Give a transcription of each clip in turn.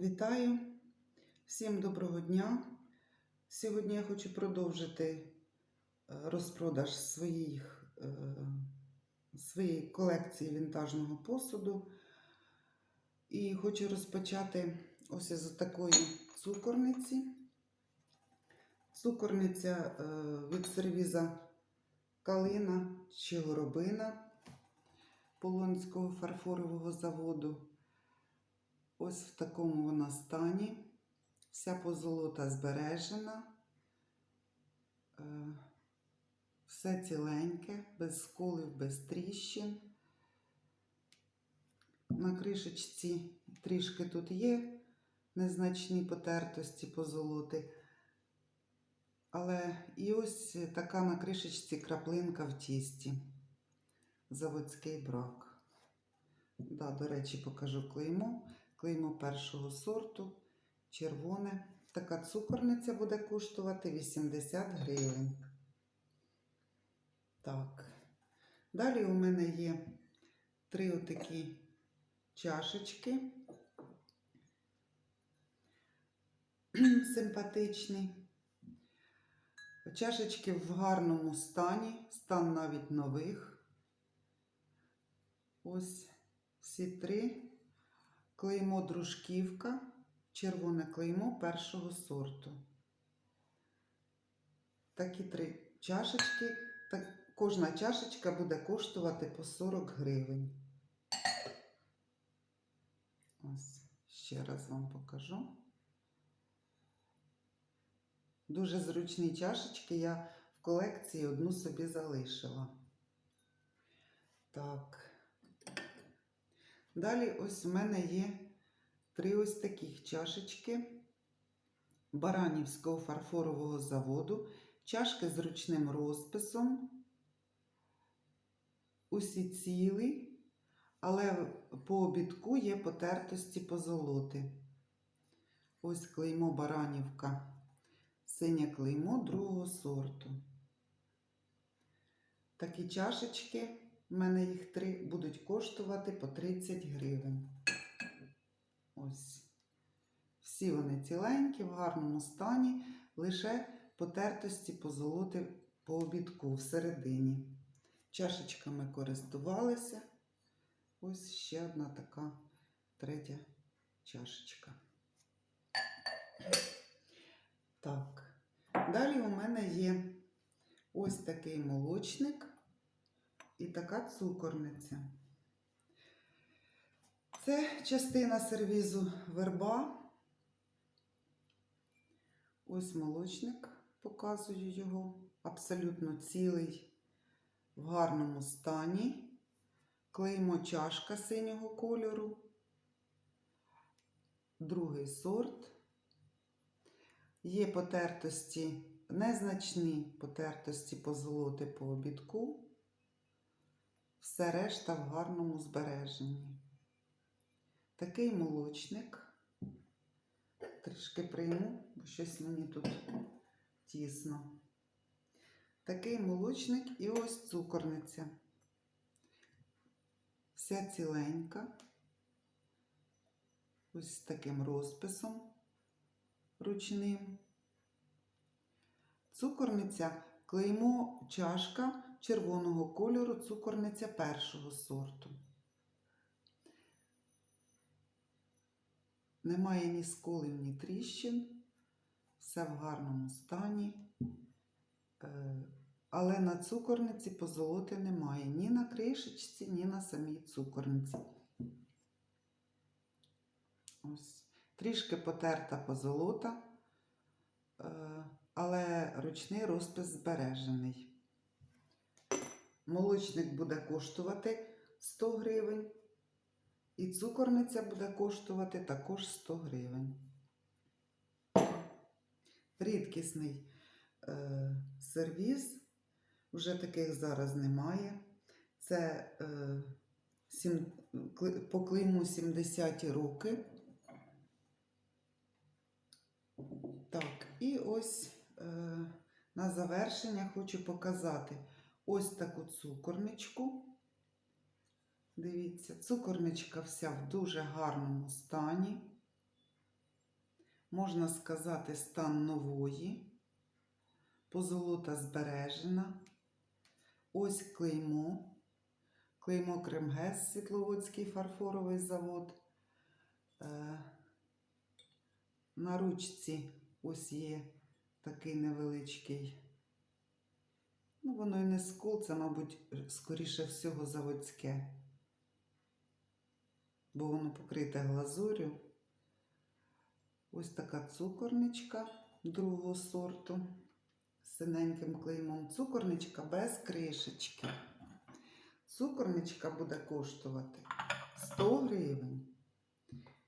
Вітаю! Всім доброго дня! Сьогодні я хочу продовжити е, розпродаж своїх, е, своєї колекції вінтажного посуду. І хочу розпочати ось із такої цукорниці. Цукорниця е, від сервіза Калина чи Горобина Полонського фарфорового заводу. Ось в такому вона стані. Вся позолота збережена. Е, Все ціленьке, без сколів, без тріщин. На кришечці трішки тут є незначні потертості позолоти. Але і ось така на кришечці краплинка в тісті. Заводський брак. Да, до речі, покажу клеймо. Клеймо першого сорту, червоне. Така цукорниця буде коштувати 80 гривень. Так. Далі у мене є три отакі чашечки. Симпатичні. Чашечки в гарному стані, стан навіть нових. Ось всі три. Клеймо дружківка, червоне клеймо першого сорту. Такі три чашечки. Так, кожна чашечка буде коштувати по 40 гривень. Ось, ще раз вам покажу. Дуже зручні чашечки я в колекції одну собі залишила. Так. Далі ось в мене є три ось таких чашечки Баранівського фарфорового заводу. Чашки з ручним розписом. Усі цілі, але по обідку є потертості позолоти. Ось клеймо Баранівка. Синє клеймо другого сорту. Такі чашечки. У мене їх три будуть коштувати по 30 гривень. Ось. Всі вони ціленькі, в гарному стані, лише потертості позолоти по обідку всередині. Чашечками користувалися. Ось ще одна така третя чашечка. Так. Далі у мене є ось такий молочник і така цукорниця. Це частина сервізу верба. Ось молочник, показую його, абсолютно цілий, в гарному стані. Клеймо чашка синього кольору. Другий сорт. Є потертості, незначні потертості позолоти по обідку. Все решта в гарному збереженні. Такий молочник. Трішки прийму, бо щось мені тут тісно. Такий молочник і ось цукорниця. Вся ціленька. Ось з таким розписом ручним. Цукорниця клеймо чашка червоного кольору, цукорниця першого сорту. Немає ні сколів, ні тріщин, все в гарному стані. Е, Але на цукорниці позолоти немає ні на кришечці, ні на самій цукорниці. Ось. Трішки потерта позолота, е, але ручний розпис збережений. Молочник буде коштувати 100 гривень. І цукорниця буде коштувати також 100 гривень. Рідкісний е, сервіз, вже таких зараз немає. Це е, сім, по клейму 70-ті роки. Так, і ось е, на завершення хочу показати ось таку цукорничку. Дивіться, цукорничка вся в дуже гарному стані. можна сказати, стан нової. Позолота збережена. Ось клеймо. Клеймо Кремгес, Світловодський фарфоровий завод. Е, на ручці ось є такий невеличкий. Ну, воно і не скол, це, мабуть, скоріше всього заводське. Бо воно покрите глазурю. Ось така цукорничка другого сорту з синеньким клеймом. Цукорничка без кришечки. Цукорничка буде коштувати 100 гривень.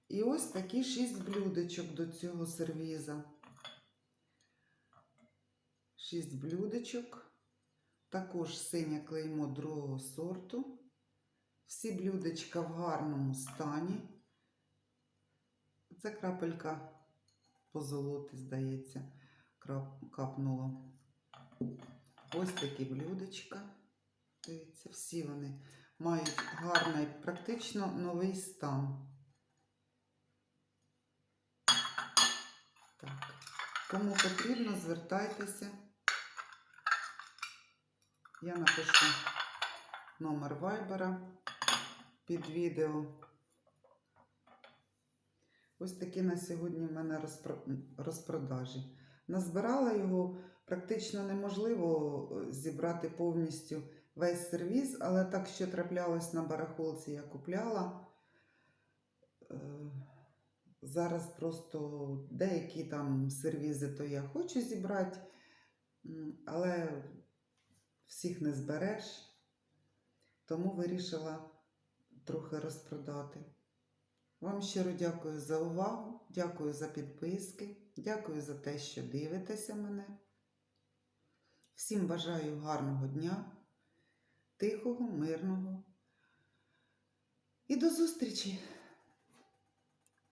І ось такі 6 блюдечок до цього сервіза. 6 блюдечок. Також синє клеймо другого сорту. Всі блюдечка в гарному стані. Це крапелька позолоти, здається, капнуло. Ось такі блюдечка. Дивіться, всі вони мають гарний, практично новий стан. Так. Кому потрібно, звертайтеся. Я напишу номер вайбера під відео. Ось такі на сьогодні в мене розпродажі. Назбирала його практично неможливо е, зібрати повністю весь сервіз, але так, що траплялось на барахолці, я купляла. Е, Зараз просто деякі там сервізи, то я хочу зібрати, але всіх не збереш, тому вирішила трохи розпродати. Вам щиро дякую за увагу, дякую за підписки, дякую за те, що дивитеся мене. Всім бажаю гарного дня, тихого, мирного і до зустрічі!